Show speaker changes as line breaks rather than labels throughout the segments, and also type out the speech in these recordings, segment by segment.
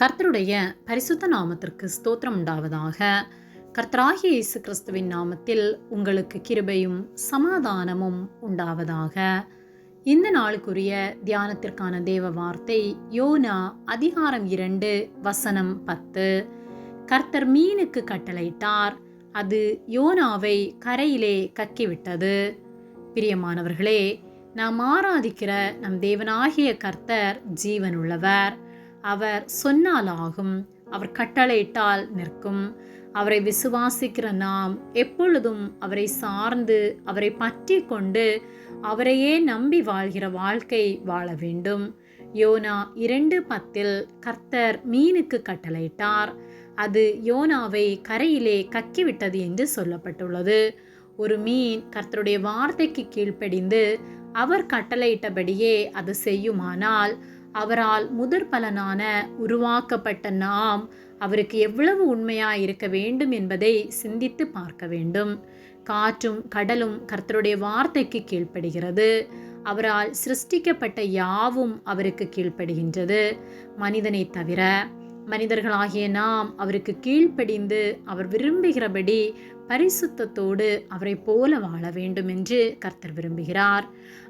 கர்த்தருடைய பரிசுத்த நாமத்திற்கு ஸ்தோத்திரம் உண்டாவதாக. கர்த்தராகிய இயேசு கிறிஸ்துவின் நாமத்தில் உங்களுக்கு கிருபையும் சமாதானமும் உண்டாவதாக. இந்த நாளுக்குரிய தியானத்திற்கான தேவ வார்த்தை யோனா அதிகாரம் இரண்டு வசனம் பத்து. கர்த்தர் மீனுக்கு கட்டளையிட்டார் அது யோனாவை கரையிலே கக்கிவிட்டது. பிரியமானவர்களே நாம் ஆராதிக்கிற நம் தேவனாகிய கர்த்தர் ஜீவனுள்ளவர். அவர் சொன்னால் ஆகும் அவர் கட்டளையிட்டால் நிற்கும். அவரை விசுவாசிக்கிற நாம் எப்பொழுதும் அவரை சார்ந்து அவரை பற்றி கொண்டு அவரையே நம்பி வாழ்கிற வாழ்க்கை வாழ வேண்டும். யோனா இரண்டு பத்தில் கர்த்தர் மீனுக்கு கட்டளையிட்டார். அது யோனாவை கரையிலே கக்கிவிட்டது என்று சொல்லப்பட்டுள்ளது. ஒரு மீன் கர்த்தருடைய வார்த்தைக்கு கீழ்ப்படிந்து அவர் கட்டளையிட்டபடியே அது செய்யுமானால் அவரால் முதற் பலனான உருவாக்கப்பட்ட நாம் அவருக்கு எவ்வளவு உண்மையாக இருக்க வேண்டும் என்பதை சிந்தித்து பார்க்க வேண்டும். காற்றும் கடலும் கர்த்தருடைய வார்த்தைக்கு கீழ்ப்படுகிறது. அவரால் சிருஷ்டிக்கப்பட்ட யாவும் அவருக்கு கீழ்ப்படுகின்றது. மனிதனை தவிர மனிதர்களாகிய நாம் அவருக்கு கீழ்ப்படிந்து அவர் விரும்புகிறபடி பரிசுத்தத்தோடு அவரை போல வாழ வேண்டும் என்று கர்த்தர் விரும்புகிறார்.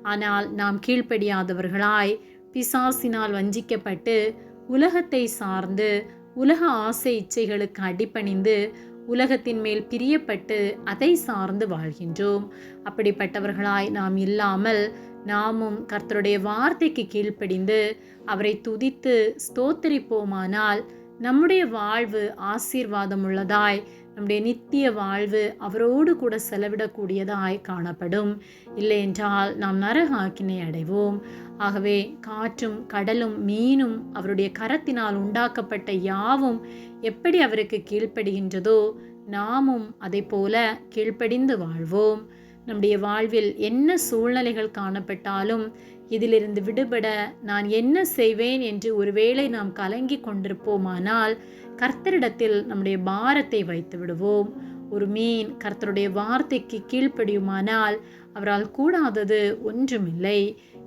ஆனால் நாம் கீழ்ப்படியாதவர்களாய் பிசாசினால் வஞ்சிக்கப்பட்டு உலகத்தை சார்ந்து உலக ஆசை இச்சைகளுக்கு அடிபணிந்து உலகத்தின் மேல் பிரியப்பட்டு அதை சார்ந்து வாழ்கின்றோம். அப்படிப்பட்டவர்களாய் நாம் இல்லாமல் நாமும் கர்த்தருடைய வார்த்தைக்கு கீழ்ப்படிந்து அவரை துதித்து ஸ்தோத்தரிப்போமானால் நம்முடைய வாழ்வு ஆசீர்வாதம் உள்ளதாய். நம்முடைய நித்திய வாழ்வு அவரோடு கூட செலவிடக்கூடியதாய் காணப்படும். இல்லை என்றால் நாம் நரகாக்கினை அடைவோம். ஆகவே காற்றும் கடலும் மீனும் அவருடைய கரத்தினால் உண்டாக்கப்பட்ட யாவும் எப்படி அவருக்கு கீழ்ப்படுகின்றதோ நாமும் அதை போல கீழ்ப்படிந்து வாழ்வோம். நம்முடைய வாழ்வில் என்ன சூழ்நிலைகள் காணப்பட்டாலும் இதிலிருந்து விடுபட நான் என்ன செய்வேன் என்று ஒருவேளை நாம் கலங்கி கொண்டிருப்போமானால் கர்த்தரிடத்தில் நம்முடைய பாரத்தை வைத்து விடுவோம். ஒரு மீன் கர்த்தருடைய வார்த்தைக்கு கீழ்ப்படியுமானால் அவரால் கூடாதது ஒன்றுமில்லை.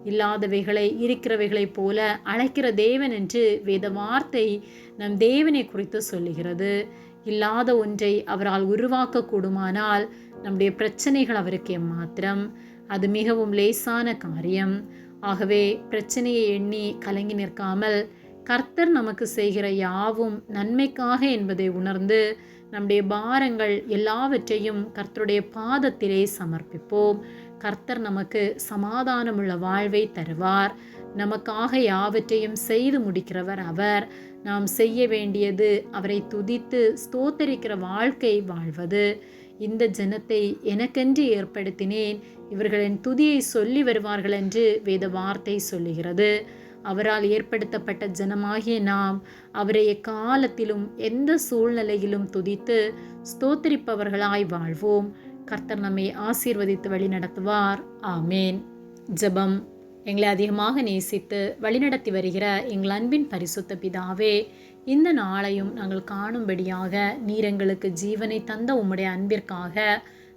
இல்லாதவைகளை இருக்கிறவைகளைப் போல அழைக்கிற தேவன் என்று வேத வார்த்தை நம் தேவனை குறித்து சொல்லுகிறது. இல்லாத ஒன்றை அவரால் உருவாக்க கூடுமானால் நம்முடைய பிரச்சனைகள் அவருக்கு மாத்திரம். அது மிகவும் லேசான காரியம். ஆகவே பிரச்சனையை எண்ணி கலங்கி நிற்காமல் கர்த்தர் நமக்கு செய்கிற யாவும் நன்மைக்காக என்பதை உணர்ந்து நம்முடைய பாரங்கள் எல்லாவற்றையும் கர்த்தருடைய பாதத்திலே சமர்ப்பிப்போம். கர்த்தர் நமக்கு சமாதானமுள்ள வாழ்வை தருவார். நமக்காக யாவற்றையும் செய்து முடிக்கிறவர் அவர். நாம் செய்ய வேண்டியது அவரை துதித்து ஸ்தோத்தரிக்கிற வாழ்க்கை வாழ்வது. இந்த ஜனத்தை எனக்கென்று ஏற்படுத்தினேன். இவர்களின் துதியை சொல்லி வருவார்கள் என்று வேத வார்த்தை சொல்லுகிறது. அவரால் ஏற்படுத்தப்பட்ட ஜனமாகிய நாம் அவரை எக்காலத்திலும் எந்த சூழ்நிலையிலும் துதித்து ஸ்தோத்தரிப்பவர்களாய் வாழ்வோம். கர்த்தர் நம்மை ஆசீர்வதித்து வழி நடத்துவார் ஆமேன். ஜெபம். எங்களை அதிகமாக நேசித்து வழிநடத்தி வருகிற எங்கள் அன்பின் பரிசுத்த பிதாவே இந்த நாளையும் நாங்கள் காணும்படியாக நீர் எங்களுக்கு ஜீவனை தந்த உம்முடைய அன்பிற்காக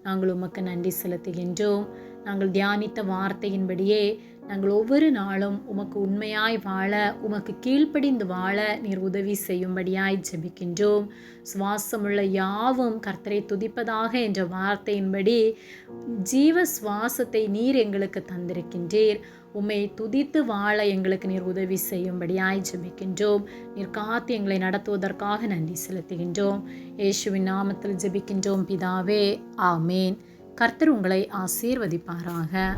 நாங்கள் உமக்கு நன்றி செலுத்துகின்றோம். நாங்கள் தியானித்த வார்த்தையின்படியே நாங்கள் ஒவ்வொரு நாளும் உமக்கு உண்மையாய் வாழ உமக்கு கீழ்ப்படிந்து வாழ நீர் உதவி செய்யும்படியாய் ஜெபிக்கின்றோம். சுவாசமுள்ள யாவும் கர்த்தரை துதிப்பதாக என்ற வார்த்தையின்படி ஜீவ சுவாசத்தை நீர் எங்களுக்கு தந்திருக்கின்றீர். உம்மை துதித்து வாழ எங்களுக்கு நீர் உதவி செய்யும்படியாய் ஜெபிக்கின்றோம். நீர் காத்து எங்களை நடத்துவதற்காக நன்றி செலுத்துகின்றோம். இயேசுவின் நாமத்தில் ஜெபிக்கின்றோம் பிதாவே ஆமேன். கர்த்தர் உங்களை ஆசீர்வதிப்பாராக.